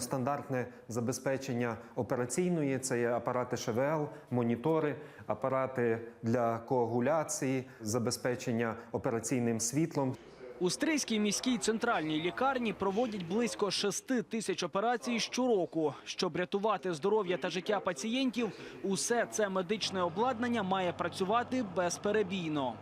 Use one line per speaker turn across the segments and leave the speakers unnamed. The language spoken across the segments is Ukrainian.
Стандартне забезпечення операційної це є апарати ШВЛ, монітори, апарати для коагуляції, забезпечення операційним світлом.
У Стрийській міській центральній лікарні проводять близько 6 тисяч операцій щороку. Щоб рятувати здоров'я та життя пацієнтів, усе це медичне обладнання має працювати безперебійно.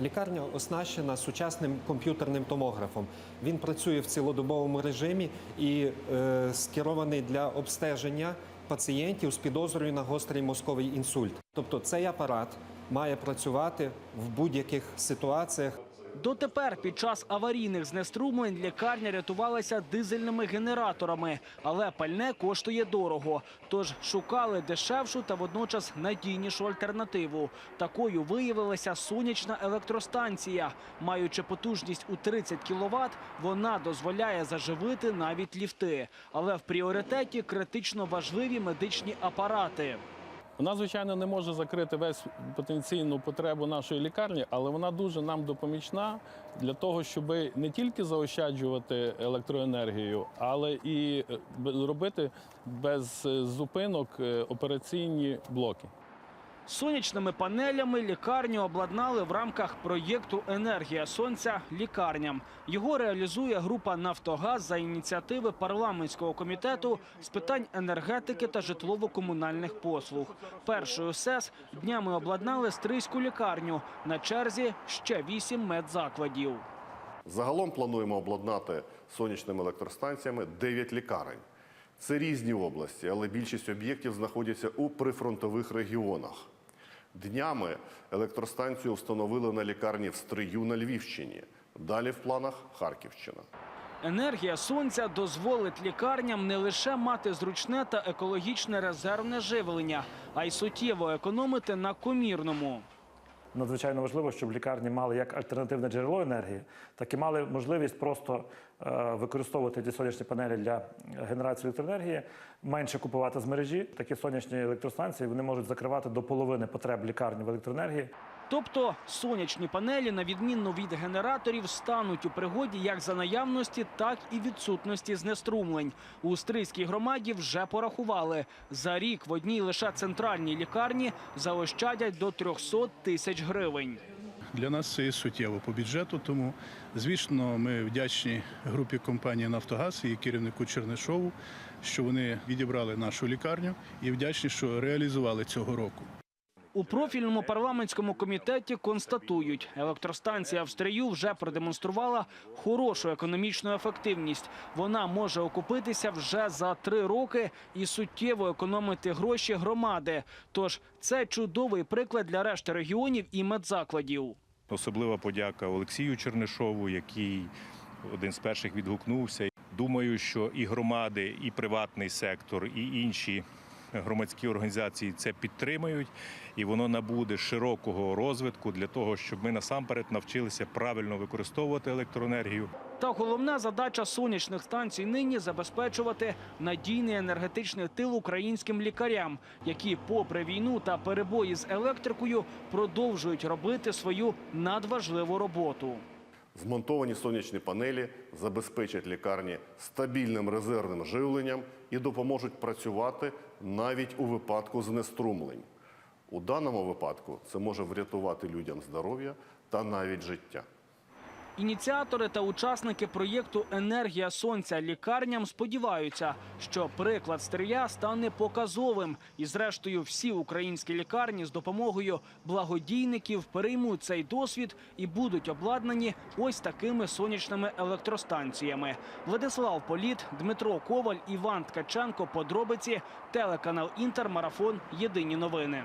Лікарня оснащена сучасним комп'ютерним томографом. Він працює в цілодобовому режимі і е, скерований для обстеження пацієнтів з підозрою на гострий мозковий інсульт. Тобто цей апарат має працювати в будь-яких ситуаціях.
Дотепер під час аварійних знеструмлень лікарня рятувалася дизельними генераторами, але пальне коштує дорого. Тож шукали дешевшу та водночас надійнішу альтернативу. Такою виявилася сонячна електростанція. Маючи потужність у 30 кВт, вона дозволяє заживити навіть ліфти. Але в пріоритеті критично важливі медичні апарати.
Вона, звичайно, не може закрити весь потенційну потребу нашої лікарні, але вона дуже нам допомічна для того, щоб не тільки заощаджувати електроенергію, але і е, робити без е, зупинок е, операційні блоки.
Сонячними панелями лікарню обладнали в рамках проєкту Енергія сонця лікарням. Його реалізує група Нафтогаз за ініціативи парламентського комітету з питань енергетики та житлово-комунальних послуг. Першою СЕС днями обладнали стрийську лікарню. На черзі ще вісім медзакладів.
Загалом плануємо обладнати сонячними електростанціями 9 лікарень. Це різні області, але більшість об'єктів знаходяться у прифронтових регіонах. Днями електростанцію встановили на лікарні в Стрию на Львівщині. Далі в планах Харківщина.
Енергія сонця дозволить лікарням не лише мати зручне та екологічне резервне живлення, а й суттєво економити на комірному.
Надзвичайно важливо, щоб лікарні мали як альтернативне джерело енергії, так і мали можливість просто е, використовувати ті сонячні панелі для генерації електроенергії, менше купувати з мережі. Такі сонячні електростанції вони можуть закривати до половини потреб лікарні в електроенергії.
Тобто сонячні панелі, на відміну від генераторів, стануть у пригоді як за наявності, так і відсутності знеструмлень. У Стрийській громаді вже порахували. За рік в одній лише центральній лікарні заощадять до 300 тисяч гривень.
Для нас це є суттєво по бюджету, тому звісно, ми вдячні групі компанії Нафтогаз і керівнику Чернишову, що вони відібрали нашу лікарню, і вдячні, що реалізували цього року.
У профільному парламентському комітеті констатують, електростанція в Стрию вже продемонструвала хорошу економічну ефективність. Вона може окупитися вже за три роки і суттєво економити гроші громади. Тож це чудовий приклад для решти регіонів і медзакладів.
Особлива подяка Олексію Чернишову, який один з перших відгукнувся. Думаю, що і громади, і приватний сектор, і інші громадські організації це підтримують, і воно набуде широкого розвитку для того, щоб ми насамперед навчилися правильно використовувати електроенергію.
Та головна задача сонячних станцій нині забезпечувати надійний енергетичний тил українським лікарям, які, попри війну та перебої з електрикою, продовжують робити свою надважливу роботу.
Змонтовані сонячні панелі забезпечать лікарні стабільним резервним живленням і допоможуть працювати навіть у випадку знеструмлень. У даному випадку це може врятувати людям здоров'я та навіть життя.
Ініціатори та учасники проєкту Енергія сонця лікарням сподіваються, що приклад стрия стане показовим, і зрештою всі українські лікарні з допомогою благодійників переймуть цей досвід і будуть обладнані ось такими сонячними електростанціями. Владислав Політ, Дмитро Коваль, Іван Ткаченко. Подробиці телеканал Інтер. Марафон. Єдині новини.